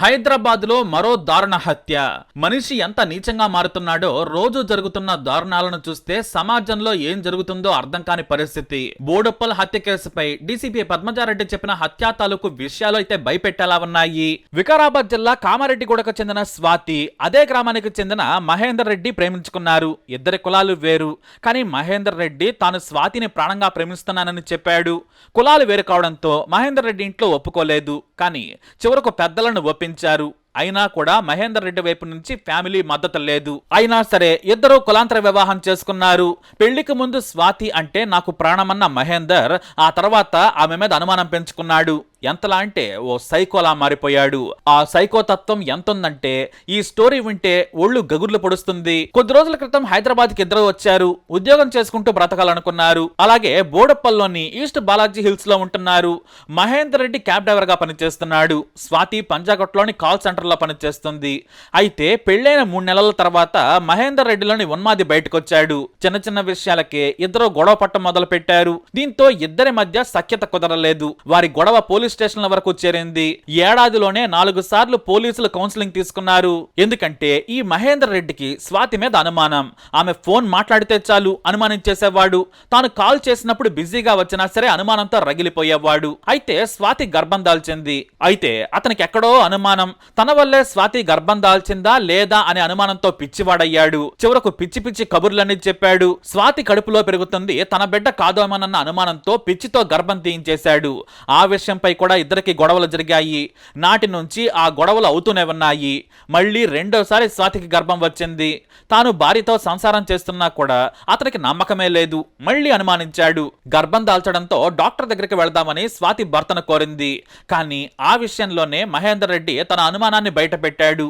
హైదరాబాద్లో మరో దారుణ హత్య. మనిషి ఎంత నీచంగా మారుతున్నాడో రోజు జరుగుతున్న దారుణాలను చూస్తే సమాజంలో ఏం జరుగుతుందో అర్థం కాని పరిస్థితి. బోడుప్పల్ హత్య కేసుపై డీసీపీ పద్మజారెడ్డి చెప్పిన హత్యా తాలూకు విషయాలు అయితే భయపెట్టేలా ఉన్నాయి. వికారాబాద్ జిల్లా కామారెడ్డిగూడకు చెందిన స్వాతి అదే గ్రామానికి చెందిన మహేందర్ రెడ్డి ప్రేమించుకున్నారు. ఇద్దరి కులాలు వేరు. కానీ మహేందర్ రెడ్డి తాను స్వాతిని ప్రాణంగా ప్రేమిస్తున్నానని చెప్పాడు. కులాలు వేరు కావడంతో మహేందర్ రెడ్డి ఇంట్లో ఒప్పుకోలేదు. కానీ చివరకు పెద్దలను ప్రకటించారు. అయినా కూడా మహేందర్ రెడ్డి వైపు నుంచి ఫ్యామిలీ మద్దతు లేదు. అయినా సరే ఇద్దరు కులాంతర వివాహం చేసుకున్నారు. పెళ్ళికి ముందు స్వాతి అంటే నాకు ప్రాణమన్న మహేందర్ ఆ తర్వాత ఆమె మీద అనుమానం పెంచుకున్నాడు. ఎంతలా అంటే ఓ సైకోలా మారిపోయాడు. ఆ సైకో తత్వం ఎంతుందంటే ఈ స్టోరీ వింటే ఒళ్ళు గగుర్లు పొడుస్తుంది. కొద్ది రోజుల క్రితం హైదరాబాద్కి ఇద్దరు వచ్చారు. ఉద్యోగం చేసుకుంటూ బ్రతకాలనుకున్నారు. అలాగే బోడప్పల్లోని ఈస్ట్ బాలాజీ హిల్స్లో ఉంటున్నారు. మహేందర్ రెడ్డి క్యాబ్ డ్రైవర్గా పనిచేస్తున్నాడు. స్వాతి పంజాగట్లోని కాల్ సెంటర్లో పనిచేస్తుంది. అయితే పెళ్ళైన మూడు నెలల తర్వాత మహేందర్ రెడ్డిలోని ఉన్మాది బయటకొచ్చాడు. చిన్న చిన్న విషయాలకే ఇద్దరు గొడవ పట్టం మొదలు పెట్టారు దీంతో ఇద్దరి మధ్య సఖ్యత కుదరలేదు. వారి గొడవ పోలీసు స్టేషన్ల వరకు చేరింది. ఏడాదిలోనే నాలుగు సార్లు పోలీసులు కౌన్సిలింగ్ తీసుకున్నారు. ఎందుకంటే ఈ మహేందర్ రెడ్డికి స్వాతి మీద అనుమానం. ఆమె ఫోన్ మాట్లాడితే చాలు అనుమానించేసేవాడు. తాను కాల్ చేసినప్పుడు బిజీగా వచ్చినా సరే అనుమానంతో రగిలిపోయేవాడు. అయితే స్వాతి గర్భం దాల్చింది. అయితే అతనికి ఎక్కడో అనుమానం. తన వల్లే స్వాతి గర్భం దాల్చిందా లేదా అనే అనుమానంతో పిచ్చివాడయ్యాడు. చివరకు పిచ్చి పిచ్చి కబుర్లన్నీ చెప్పాడు. స్వాతి కడుపులో పెరుగుతుంది తన బిడ్డ కాదోమనన్న అనుమానంతో పిచ్చితో గర్భం తీయించేశాడు. ఆ విషయంపై కూడా ఇద్దరికి గొడవలు జరిగాయి. నాటి నుంచి ఆ గొడవలు అవుతూనే ఉన్నాయి. మళ్ళీ రెండోసారి స్వాతికి గర్భం వచ్చింది. తాను భార్యతో సంసారం చేస్తున్నా కూడా అతనికి నమ్మకమే లేదు. మళ్ళీ అనుమానించాడు. గర్భం దాల్చడంతో డాక్టర్ దగ్గరికి వెళ్దామని స్వాతి భర్తను కోరింది. కానీ ఆ విషయంలోనే మహేందర్ రెడ్డి తన అనుమానాన్ని బయటపెట్టాడు.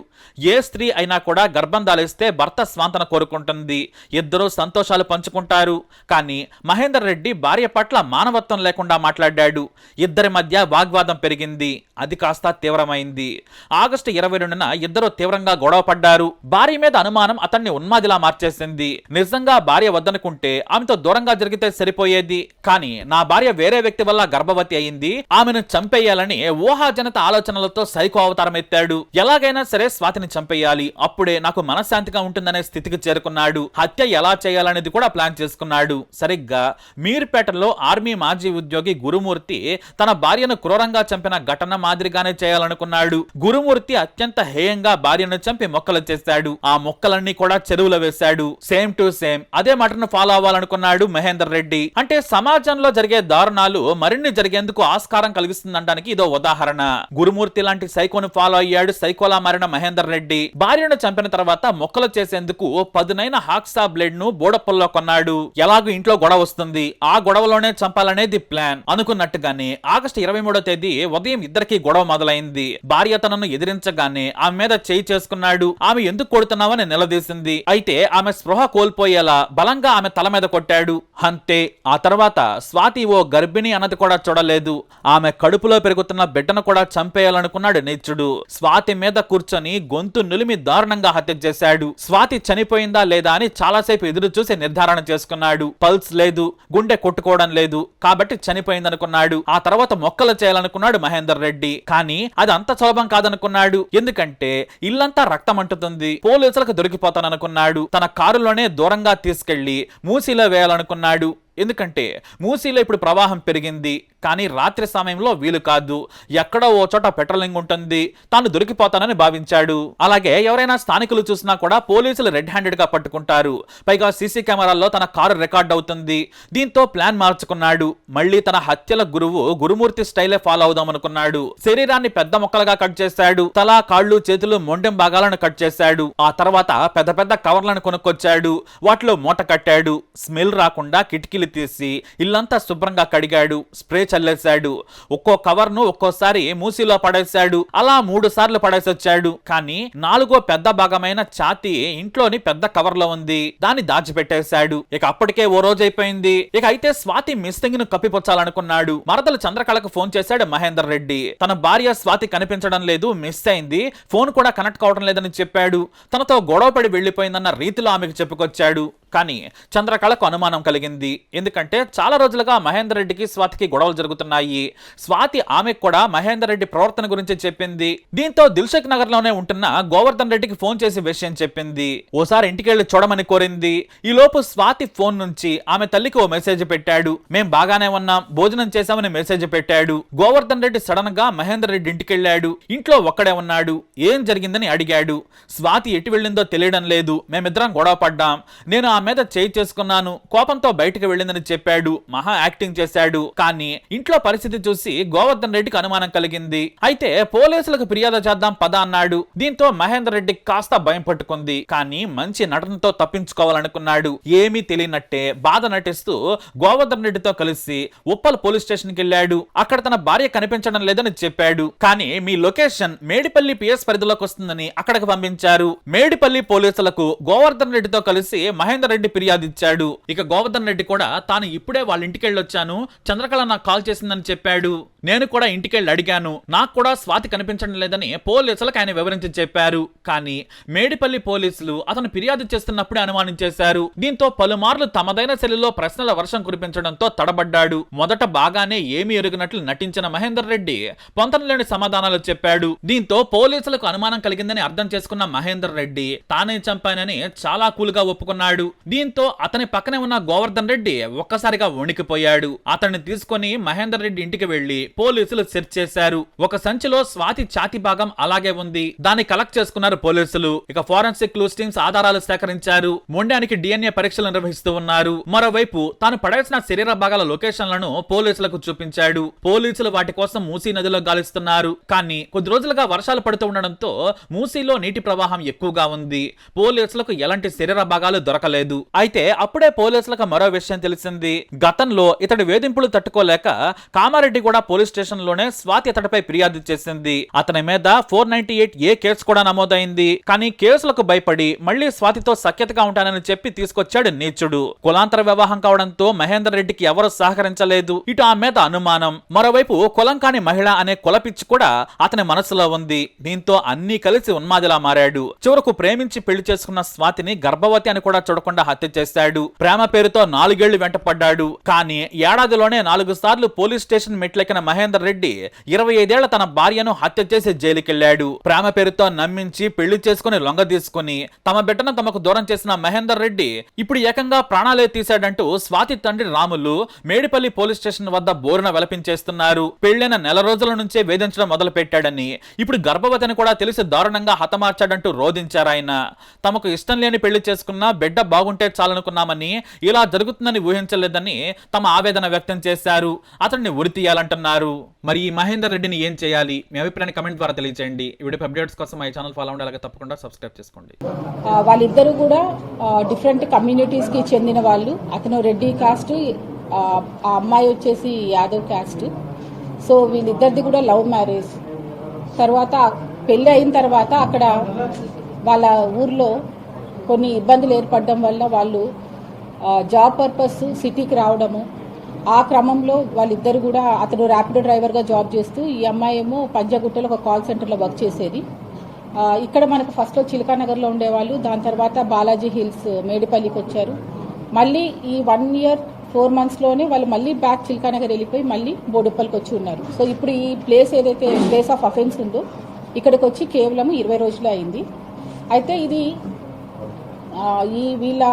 ఏ స్త్రీ అయినా కూడా గర్భం దాలిస్తే భర్త స్వాంతన కోరుకుంటుంది. ఇద్దరూ సంతోషాలు పంచుకుంటారు. కానీ మహేందర్ రెడ్డి భార్య పట్ల మానవత్వం లేకుండా మాట్లాడాడు. ఇద్దరి మధ్య వాగ్వాదం పెరిగింది. అది కాస్త తీవ్రమైంది. ఆగస్టు ఇరవై రెండున ఇద్దరు తీవ్రంగా గొడవ పడ్డారు. భార్య మీద అనుమానం అతన్ని ఉన్మాదిలా మార్చేసింది. నిజంగా భార్య వద్దనుకుంటే ఆమెతో దూరంగా జరిగితే సరిపోయేది. కానీ నా భార్య వేరే వ్యక్తి వల్ల గర్భవతి అయింది. ఆమెను చంపేయాలని ఊహాజనిత ఆలోచనలతో సైకో అవతారం ఎత్తాడు. ఎలాగైనా సరే స్వాతిని చంపేయాలి. అప్పుడే నాకు మనశ్శాంతిగా ఉంటుందనే స్థితికి చేరుకున్నాడు. హత్య ఎలా చేయాలనేది కూడా ప్లాన్ చేసుకున్నాడు. సరిగ్గా మీర్పేటలో ఆర్మీ మాజీ ఉద్యోగి గురుమూర్తి తన భార్యను క్రూరంగా చంపిన ఘటన మాదిరిగానే చేయాలనుకున్నాడు. గురుమూర్తి అత్యంత హేయంగా భార్యను చంపి మొక్కలు చేశాడు. ఆ మొక్కలన్నీ కూడా చెరువులో వేశాడు. సేమ్ టు సేమ్ అదే మటను ఫాలో అవ్వాలనుకున్నాడు మహేందర్ రెడ్డి. అంటే సమాజంలో జరిగే దారుణాలు మరిన్ని జరిగేందుకు ఆస్కారం కలిగిస్తుందనడానికి ఇదో ఉదాహరణ. గురుమూర్తి లాంటి సైకోను ఫాలో అయ్యాడు సైకోలా మారిన మహేందర్ రెడ్డి. భార్యను చంపిన తర్వాత మొక్కలు చేసేందుకు పదునైన హాక్సా బ్లేడ్ను బోడప్పల్లో కొన్నాడు. ఎలాగో ఇంట్లో గొడవ వస్తుంది. ఆ గొడవలోనే చంపాలనేది ప్లాన్ అనుకున్నట్టుగానే ఆగస్టు ఇరవై మూడో తేదీ ఉదయం ఇద్దరికి గొడవ మొదలైంది. భార్య తనను ఎదిరించగానే ఆమె మీద చేయి చేసుకున్నాడు. ఆమె ఎందుకు కొడుతున్నావని నిలదీసింది. అయితే ఆమె స్పృహ కోల్పోయేలా బలంగా ఆమె తల మీద కొట్టాడు. అంతే ఆ తర్వాత స్వాతి ఓ గర్భిణి అన్నది కూడా చూడలేదు. ఆమె కడుపులో పెరుగుతున్న బిడ్డను కూడా చంపేయాలనుకున్నాడు నీచుడు. స్వాతి మీద కూర్చొని గొంతు నులిమి దారుణంగా హత్య చేశాడు. స్వాతి చనిపోయిందా లేదా అని చాలాసేపు ఎదురు చూసి నిర్ధారణ చేసుకున్నాడు. పల్స్ లేదు గుండె కొట్టుకోవడం లేదు. కాబట్టి చనిపోయిందనుకున్నాడు. ఆ తర్వాత మొక్కలు చేయాలనుకున్నాడు మహేందర్ రెడ్డి. కానీ అది అంత సులభం కాదనుకున్నాడు. ఎందుకంటే ఇల్లంతా రక్తం అంటుతుంది పోలీసులకు దొరికిపోతాననుకున్నాడు. తన కారులోనే దూరంగా తీసుకెళ్ళి మూసీలో వేయాలనుకున్నాడు. ఎందుకంటే మూసీలో ఇప్పుడు ప్రవాహం పెరిగింది కానీ రాత్రి సమయంలో వీలు కాదు. ఎక్కడో ఓ చోట పెట్రోలింగ్ ఉంటుంది తాను దొరికిపోతానని భావించాడు. అలాగే ఎవరైనా స్థానికులు చూసినా కూడా పోలీసులు రెడ్ హ్యాండెడ్గా పట్టుకుంటారు. పైగా సీసీ కెమెరాల్లో తన కారు రికార్డ్ అవుతుంది. దీంతో ప్లాన్ మార్చుకున్నాడు. మళ్ళీ తన హత్యల గురువు గురుమూర్తి స్టైలే ఫాలో అవుదాం అనుకున్నాడు శరీరాన్ని పెద్ద ముక్కలుగా కట్ చేశాడు. తల కాళ్ళు చేతులు మొండెం భాగాలను కట్ చేశాడు. ఆ తర్వాత పెద్ద పెద్ద కవర్లను కొనుక్కొచ్చాడు. వాటిలో మూట కట్టాడు. స్మెల్ రాకుండా కిటికీలు తీసి ఇల్లంతా శుభ్రంగా కడిగాడు స్ప్రే చల్లేశాడు ఒక్కో కవర్ను ఒక్కోసారి మూసిలో పడేశాడు అలా మూడు సార్లు పడేసొచ్చాడు. కానీ నాలుగో పెద్ద భాగమైన ఛాతీ ఇంట్లోని పెద్ద కవర్లో ఉంది. దాన్ని దాచిపెట్టేశాడు. ఇక అప్పటికే ఓ రోజు అయిపోయింది. ఇక అయితే స్వాతి మిస్సింగ్ను కప్పిపుచ్చాలనుకున్నాడు. మరదలు చంద్రకళకు ఫోన్ చేశాడు మహేందర్ రెడ్డి. తన భార్య స్వాతి కనిపించడం లేదు మిస్ అయింది. ఫోన్ కూడా కనెక్ట్ కావడం లేదని చెప్పాడు. తనతో గొడవపడి వెళ్ళిపోయిందన్న రీతిలో ఆమెకు చెప్పుకొచ్చాడు. కానీ చంద్రకళకు అనుమానం కలిగింది. ఎందుకంటే చాలా రోజులుగా మహేందర్ రెడ్డికి స్వాతికి గొడవలు జరుగుతున్నాయి. స్వాతి ఆమెకు కూడా మహేందర్ రెడ్డి ప్రవర్తన గురించి చెప్పింది. దీంతో దిల్షక్ నగర్లోనే ఉంటున్న గోవర్ధన్ రెడ్డికి ఫోన్ చేసి విషయం చెప్పింది. ఓసారి ఇంటికి చూడమని కోరింది. ఈ లోపు స్వాతి ఫోన్ నుంచి ఆమె తల్లికి ఓ మెసేజ్ పెట్టాడు. మేం బాగానే ఉన్నాం. భోజనం చేశామని మెసేజ్ పెట్టాడు. గోవర్ధన్ రెడ్డి సడన్గా మహేందర్ రెడ్డి ఇంటికి వెళ్ళాడు ఇంట్లో ఒక్కడే ఉన్నాడు. ఏం జరిగిందని అడిగాడు. స్వాతి ఎటు వెళ్ళిందో తెలియడం లేదు. మేమిద్దరం గొడవ పడ్డాం. నేను ఆ మీద చేయి చేసుకున్నాను. కోపంతో బయటకు వెళ్ళిందని చెప్పాడు. మహా యాక్టింగ్ చేశాడు. కానీ ఇంట్లో పరిస్థితి చూసి గోవర్ధన్ రెడ్డికి అనుమానం కలిగింది. అయితే పోలీసులకు ఫిర్యాదు చేద్దాం పద అన్నాడు. దీంతో మహేందర్ రెడ్డి కాస్త భయం పట్టుకుంది. కానీ మంచి నటనతో తప్పించుకోవాలనుకున్నాడు. ఏమీ తెలియనట్టే బాధ నటిస్తూ గోవర్ధన్ రెడ్డితో కలిసి ఉప్పల్ పోలీస్ స్టేషన్కి వెళ్ళాడు. అక్కడ తన భార్య కనిపించడం లేదని చెప్పాడు. కానీ మీ లొకేషన్ మేడిపల్లి పిఎస్ పరిధిలోకి వస్తుందని అక్కడికి పంపించారు. మేడిపల్లి పోలీసులకు గోవర్ధన్ రెడ్డితో కలిసి మహేందర్ రెడ్డి ఫిర్యాదు ఇచ్చాడు ఇక గోవర్ధన్ రెడ్డి కూడా తాను ఇప్పుడే వాళ్ళ ఇంటికి వెళ్ళొచ్చాను చంద్రకళ నాకు కాల్ చేసిందని చెప్పాడు. నేను కూడా ఇంటికి వెళ్ళి అడిగాను. నాకు కూడా స్వాతి కనిపించడం లేదని పోలీసులకు ఆయన వివరించి చెప్పారు. కానీ మేడిపల్లి పోలీసులు అతను ఫిర్యాదు చేస్తున్నప్పుడే అనుమానించేశారు. దీంతో పలుమార్లు తమదైన శైలిలో ప్రశ్నల వర్షం కురిపించడంతో తడబడ్డాడు. మొదట బాగానే ఏమీ ఎరుగినట్లు నటించిన మహేందర్ రెడ్డి పొంతనలేని సమాధానాలు చెప్పాడు. దీంతో పోలీసులకు అనుమానం కలిగిందని అర్థం చేసుకున్న మహేందర్ రెడ్డి తానే చంపానని చాలా కూల్గా ఒప్పుకున్నాడు. దీంతో అతని పక్కనే ఉన్న గోవర్ధన్ రెడ్డి ఒక్కసారిగా వణికిపోయాడు. అతన్ని తీసుకొని మహేందర్ రెడ్డి ఇంటికి వెళ్ళి పోలీసులు సెర్చ్ చేశారు. ఒక సంచిలో స్వాతి ఛాతి భాగం అలాగే ఉంది. దాన్ని కలెక్ట్ చేసుకున్నారు పోలీసులు. ఇక ఫోరెన్సిక్ క్లూస్ టీమ్స్ ఆధారాలు సేకరించారు. మొండానికి డిఎన్ఏ పరీక్షలు నిర్వహిస్తూ ఉన్నారు. మరోవైపు తాను పడేసిన శరీర భాగాల లొకేషన్లను పోలీసులకు చూపించాడు. పోలీసులు వాటి కోసం మూసీ నదిలో గాలిస్తున్నారు. కానీ కొద్ది రోజులుగా వర్షాలు పడుతూ ఉండడంతో మూసీలో నీటి ప్రవాహం ఎక్కువగా ఉంది. పోలీసులకు ఎలాంటి శరీర భాగాలు దొరకలేదు. అయితే అప్పుడే పోలీసులకు మరో విషయం తెలిసింది. గతంలో ఇతడి వేధింపులు తట్టుకోలేక కామారెడ్డి కూడా పోలీస్ స్టేషన్లోనే స్వాతి అతడిపై ఫిర్యాదు చేసింది. అతని మీద four ninety eight A case కూడా నమోదైంది. కానీ కేసులకు భయపడి మళ్ళీ స్వాతితో సఖ్యతగా ఉంటానని చెప్పి తీసుకొచ్చాడు నీచుడు. కులాంతర వివాహం కావడంతో మహేందర్ రెడ్డికి ఎవరు సహకరించలేదు. ఇటు ఆ మీద అనుమానం. మరోవైపు కులం కాని మహిళ అనే కులపిచ్చి కూడా అతని మనసులో ఉంది. దీంతో అన్ని కలిసి ఉన్మాదిలా మారాడు. చివరకు ప్రేమించి పెళ్ళి చేసుకున్న స్వాతిని గర్భవతి అని కూడా చూడకుండా హత్య చేశాడు. ప్రేమ పేరుతో నాలుగేళ్ళు వెంటపడ్డాడు. కానీ ఏడాదిలోనే నాలుగు సార్లు పోలీస్ స్టేషన్ మెట్లెక్కిన మహేందర్ రెడ్డి ఇరవై ఐదేళ్ళ తన భార్యను హత్య చేసి జైలుకెళ్ళాడు ప్రేమ పేరుతో నమ్మించి పెళ్ళి చేసుకుని లొంగ తీసుకుని తమ బిడ్డను తమకు దూరం చేసిన మహేందర్ రెడ్డి ఇప్పుడు ఏకంగా ప్రాణాలే తీశాడంటూ స్వాతి తండ్రి రాములు మేడిపల్లి పోలీస్ స్టేషన్ వద్ద బోరున వెలపించేస్తున్నారు. పెళ్ళైన నెల రోజుల నుంచే వేధించడం మొదలు పెట్టాడని ఇప్పుడు గర్భవతిని కూడా తెలిసి దారుణంగా హతమార్చాడంటూ రోధించారు ఆయన. తమకు ఇష్టం లేని పెళ్ళి చేసుకున్నా బిడ్డ బాగుంటే చాలనుకున్నామని ఇలా జరుగుతుందని ఊహించలేదని తమ ఆవేదన వ్యక్తం చేశారు. అతన్ని ఉరి తీయాలంటున్నారు. మరి ఈ మహేందర్ రెడ్డిని ఏం చేయాలి? మీ అభిప్రాయాన్ని కమెంట్ ద్వారా తెలియజేయండి వీడియో అప్డేట్స్ కోసం మా ఛానల్ ఫాలో అవ్వండి అలాగే తప్పకుండా సబ్స్క్రైబ్ చేసుకోండి. వాళ్ళిద్దరూ కూడా డిఫరెంట్ కమ్యూనిటీస్కి చెందిన వాళ్ళు. అతను రెడ్డి కాస్ట్ ఆ అమ్మాయి వచ్చేసి యాదవ్ కాస్ట్ సో వీళ్ళిద్దరిది కూడా లవ్ మ్యారేజ్ తర్వాత పెళ్ళి అయిన తర్వాత అక్కడ వాళ్ళ ఊర్లో కొన్ని ఇబ్బందులు ఏర్పడడం వల్ల వాళ్ళు జాబ్ పర్పస్ సిటీకి రావడము ఆ క్రమంలో వాళ్ళిద్దరు కూడా అతను ర్యాపిడో డ్రైవర్గా జాబ్ చేస్తూ ఈ అమ్మాయి ఏమో పంజాగుట్టలో ఒక కాల్ సెంటర్లో వర్క్ చేసేది. ఇక్కడ మనకు ఫస్ట్లో చిలకానగర్లో ఉండేవాళ్ళు. దాని తర్వాత బాలాజీ హిల్స్ మేడిపల్లికి వచ్చారు. మళ్ళీ ఈ వన్ ఇయర్ ఫోర్ మంత్స్లోనే వాళ్ళు మళ్ళీ బ్యాక్ చిలకానగర్ వెళ్ళిపోయి మళ్ళీ బోడుప్పల్కి వచ్చి ఉన్నారు. సో ఇప్పుడు ఈ ప్లేస్ ఏదైతే ప్లేస్ ఆఫ్ అఫెన్స్ ఉందో ఇక్కడికి వచ్చి కేవలం ఇరవై రోజులు అయింది. అయితే ఇది ఈ వీళ్ళ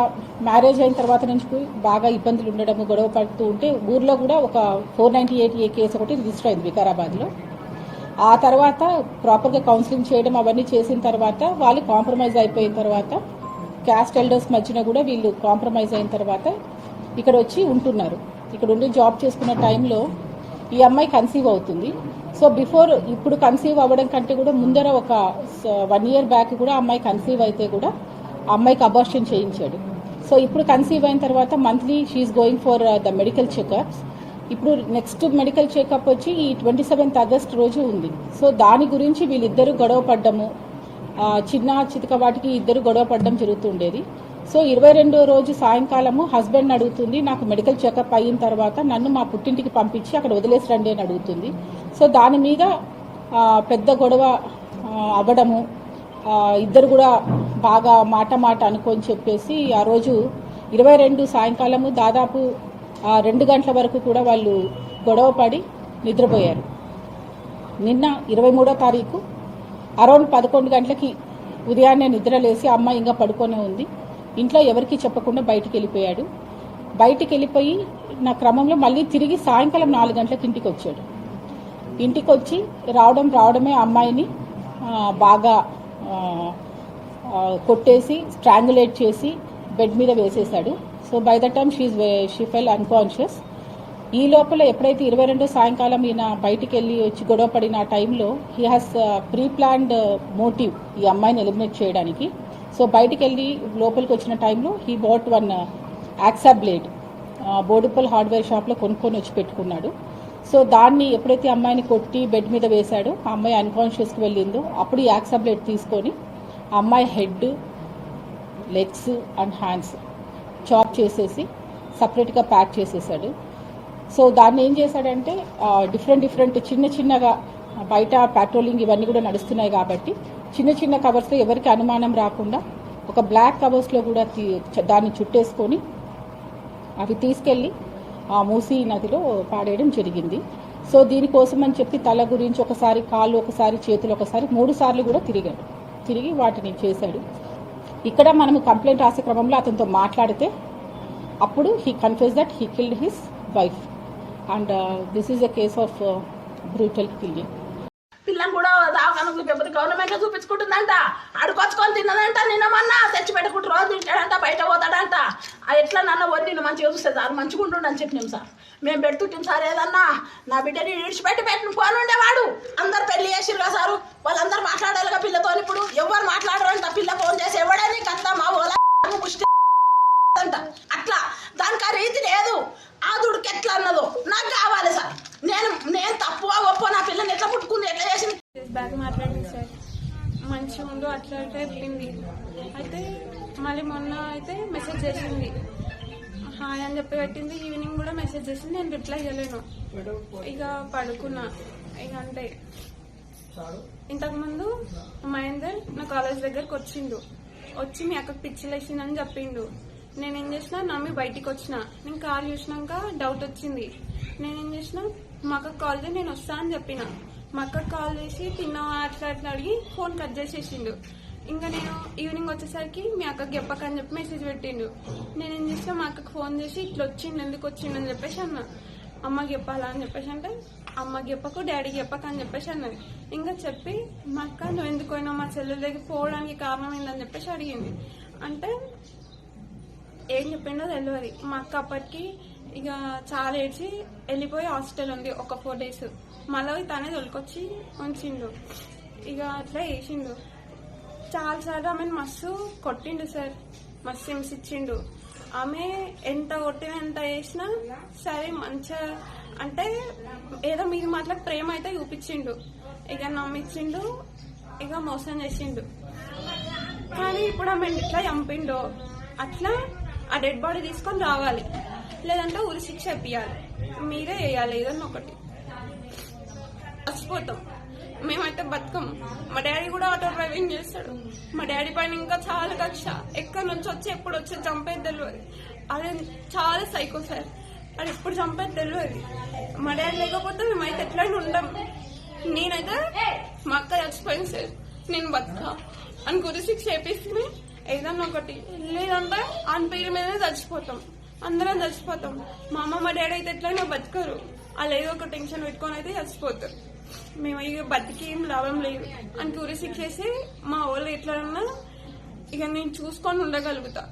మ్యారేజ్ అయిన తర్వాత నుంచి బాగా ఇబ్బందులు ఉండడం గొడవ పడుతూ ఉంటే ఊర్లో కూడా ఒక four ninety eight A case ఒకటి రిజిస్టర్ అయింది వికారాబాద్లో. ఆ తర్వాత ప్రాపర్గా కౌన్సిలింగ్ చేయడం అవన్నీ చేసిన తర్వాత వాళ్ళు కాంప్రమైజ్ అయిపోయిన తర్వాత క్యాస్ట్ ఎల్డర్స్ మధ్యన కూడా వీళ్ళు కాంప్రమైజ్ అయిన తర్వాత ఇక్కడ వచ్చి ఉంటున్నారు. ఇక్కడ ఉండి జాబ్ చేసుకున్న టైంలో ఈ అమ్మాయి కన్సీవ్ అవుతుంది. సో బిఫోర్ ఇప్పుడు కన్సీవ్ అవ్వడం కంటే కూడా ముందర ఒక వన్ ఇయర్ బ్యాక్ కూడా అమ్మాయి కన్సీవ్ అయితే కూడా అమ్మాయికి అబార్షన్ చేయించాడు. సో ఇప్పుడు కన్సీవ్ అయిన తర్వాత monthly she's going for the medical checkups ఇప్పుడు నెక్స్ట్ మెడికల్ చెకప్ వచ్చి ఈ ట్వంటీ సెవెంత్ ఆగస్ట్ రోజు ఉంది. సో దాని గురించి వీళ్ళిద్దరూ గొడవ పడ్డము. చిన్న చితక వాటికి ఇద్దరు గొడవ పడడం జరుగుతుండేది. సో ఇరవై రెండో రోజు సాయంకాలము హస్బెండ్ అడుగుతుంది నాకు మెడికల్ చెకప్ అయిన తర్వాత నన్ను మా పుట్టింటికి పంపించి అక్కడ వదిలేసి రండి అని అడుగుతుంది. సో దాని మీద పెద్ద గొడవ అవ్వడము ఇద్దరు కూడా బాగా మాట మాట అనుకొని చెప్పేసి ఆ రోజు ఇరవై రెండు సాయంకాలము దాదాపు ఆ, రెండు గంటల వరకు కూడా వాళ్ళు గొడవ పడి నిద్రపోయారు. నిన్న ఇరవై మూడో తారీఖు అరౌండ్ పదకొండు గంటలకి ఉదయాన్నే నిద్రలేసి అమ్మాయి ఇంకా పడుకొనే ఉంది. ఇంట్లో ఎవరికీ చెప్పకుండా బయటికి వెళ్ళిపోయాడు బయటికి వెళ్ళిపోయి నా క్రమంలో మళ్ళీ తిరిగి సాయంకాలం నాలుగు గంటలకు ఇంటికి వచ్చాడు. ఇంటికి వచ్చి రావడం రావడమే అమ్మాయిని బాగా కొట్టేసి స్ట్రాంగులేట్ చేసి బెడ్ మీద వేసేశాడు. So by the time she she fell unconscious ఈ లోపల ఎప్పుడైతే ఇరవై రెండో సాయంకాలం ఈయన బయటికి వెళ్ళి వచ్చి గొడవ పడిన ఆ టైంలో he has pre planned motive ఈ అమ్మాయిని ఎలిమినేట్ చేయడానికి. సో బయటికి వెళ్ళి లోపలికి వచ్చిన టైంలో he bought one hacksaw blade Boduppal hardware షాప్లో కొనుక్కొని వచ్చి పెట్టుకున్నాడు. సో దాన్ని ఎప్పుడైతే అమ్మాయిని కొట్టి బెడ్ మీద వేశాడో ఆ అమ్మాయి అన్కాన్షియస్కి వెళ్ళిందో అప్పుడు ఈ యాక్సా బ్లేడ్ తీసుకొని అమ్మాయి head legs and hands chop చేసేసి సపరేట్గా ప్యాక్ చేసేసాడు. సో దాన్ని ఏం చేశాడంటే డిఫరెంట్ డిఫరెంట్ చిన్న చిన్నగా బయట పెట్రోలింగ్ ఇవన్నీ కూడా నడుస్తున్నాయి కాబట్టి చిన్న చిన్న కవర్స్లో ఎవరికి అనుమానం రాకుండా ఒక బ్లాక్ కవర్స్లో కూడా తీ- దాన్ని చుట్టేసుకొని అవి తీసుకెళ్ళి ఆ మూసీ నదిలో పాడేయడం జరిగింది. సో దీనికోసం అని చెప్పి తల గురించి ఒకసారి కాళ్ళు ఒకసారి చేతులు ఒకసారి మూడు సార్లు కూడా తిరిగాడు. తిరిగి వాటిని చేశాడు. ఇక్కడ మనము కంప్లైంట్ రాసే క్రమంలో అతనితో మాట్లాడితే అప్పుడు he confuse that he killed his wife and this is a case of brutal killing పిల్లని కూడా దావకాన చూపించకపోతే గవర్నమెంట్ చూపించుకుంటుందంట. అడుకొచ్చుకొని తిన్నదంట నిన్న మొన్న తెచ్చి పెట్టుకుంటూ రోజు తింటాడంట బయట పోతాడంట. ఎట్లా నన్న వద్దు నిన్ను మంచిగా చూస్తే సార్ మంచిగా ఉంటుండని చెప్పినాం సార్. మేము పెడుతుంటాం సార్ ఏదన్నా. నా బిడ్డని విడిచిపెట్టి పెట్టిన పోనుండేవాడు అందరు పెళ్ళి చేసిరు కదా సారు. వాళ్ళందరూ మాట్లాడాలిగా పిల్లతో ఇప్పుడు. ఎవరు మాట్లాడరు అంట పిల్ల ఫోన్ చేసి ఎవడని కత్తా మా ఓలా ముష్టి అంట. అట్లా. దానికి ఆ రీతి లేదు. ఆ దుడికి ఎట్లా అన్నదో నాకు కావాలి సార్. నేను నేను తప్పు ఒప్పో నా పిల్లని ఎట్లా పుట్టుకుంది ఎట్లా చేసింది? బ్యాగ్ మాట్లాడింది సార్. మంచిగా ఉండు అట్లా అయితే చెప్పింది. అయితే మళ్ళీ మొన్న అయితే మెసేజ్ చేసింది. హాయ్ అని చెప్పి పెట్టింది. ఈవినింగ్ కూడా మెసేజ్ చేసింది. నేను రిప్లై చేయలేను. ఇక పడుకున్నా. ఇక అంటే ఇంతకుముందు మహేందర్ నా కాలేజ్ దగ్గరకు వచ్చిండు. వచ్చి మీ అక్కకు పిచ్చిలేసిందని చెప్పిండు. నేనేం చేసిన నమ్మి బయటికి వచ్చిన. నేను కాల్ చూసినాక డౌట్ వచ్చింది. నేనేం చేసిన మా అక్కకు కాల్ చేసి నేను వస్తా అని చెప్పిన. మా అక్కకు కాల్ చేసి తిన్నావా అట్లా అట్లా అడిగి ఫోన్ కట్ చేసేసిండు. ఇంకా నేను ఈవినింగ్ వచ్చేసరికి మీ అక్కకి చెప్పకని చెప్పి మెసేజ్ పెట్టిండు. నేనేం చేసిన మా అక్కకి ఫోన్ చేసి ఇట్లా వచ్చిండు ఎందుకు వచ్చిండు అని చెప్పేసి అన్నా. అమ్మకి చెప్పాలా అని చెప్పేసి అంటే అమ్మకి చెప్పకు డాడీకి గెప్పక అని చెప్పేసి అన్నది. ఇంకా చెప్పి మా అక్క నువ్వు ఎందుకు పోయినావు? మా చెల్లెల దగ్గర పోవడానికి కారణం ఏందని చెప్పేసి అడిగింది. అంటే ఏం చెప్పిండో తెలియదు మా అక్క అప్పటికి ఇక చాలా ఏడ్చి వెళ్ళిపోయి హాస్టల్ ఉంది ఒక ఫోర్ డేస్ మళ్ళీ తనే తొలికొచ్చి ఉంచిండు. ఇక అట్లా వేసిండు చాలా సార్లు ఆమెను మస్తు కొట్టిండు సార్. మస్తు హింసించిండు. ఆమె ఎంత కొట్టినా ఎంత చేసినా సరే మంచిగా అంటే ఏదో మీరు మాటలకు ప్రేమ అయితే చూపించిండు. ఇక నమ్మించిండు ఇక మోసం చేసిండు. కానీ ఇప్పుడు ఆమె ఇట్లా చంపిండు. అట్లా ఆ డెడ్ బాడీ తీసుకొని రావాలి. లేదంటే ఉరి శిక్ష ఇప్పియాలి. మీరే వేయాలి ఏదన్నా ఒకటి. చచ్చిపోతాం మేమైతే బతుకం మా డాడీ కూడా ఆటో డ్రైవింగ్ చేస్తాడు. మా డాడీ పైన ఇంకా చాలా కక్ష. ఎక్కడి నుంచి వచ్చి ఎప్పుడు వచ్చి చంపేది తెలియదు అదే చాలా సైకో సార్. అది ఎప్పుడు చంపేది తెలియదు మా డాడీ లేకపోతే మేమైతే ఎట్లయినా ఉండం. నేనైతే మా అక్క చచ్చిపోయింది సార్. నేను బతుక. అని గురి శిక్ష చేపిస్తుంది ఏదన్నా ఒకటి. లేదంటే ఆయన పేరు మీదనే చచ్చిపోతాం. అందరం చచ్చిపోతాం. మా అమ్మ మా డాడీ అయితే ఎట్లయినా బతకరు. వాళ్ళు ఏదో ఒక టెన్షన్ పెట్టుకొని అయితే చచ్చిపోతారు. మేము ఇక బతికి ఏం లాభం లేదు. అని టూరిస్ట్ ఇచ్చేసి మా వాళ్ళు ఎట్లన్నా ఇక నేను చూసుకొని ఉండగలుగుతా.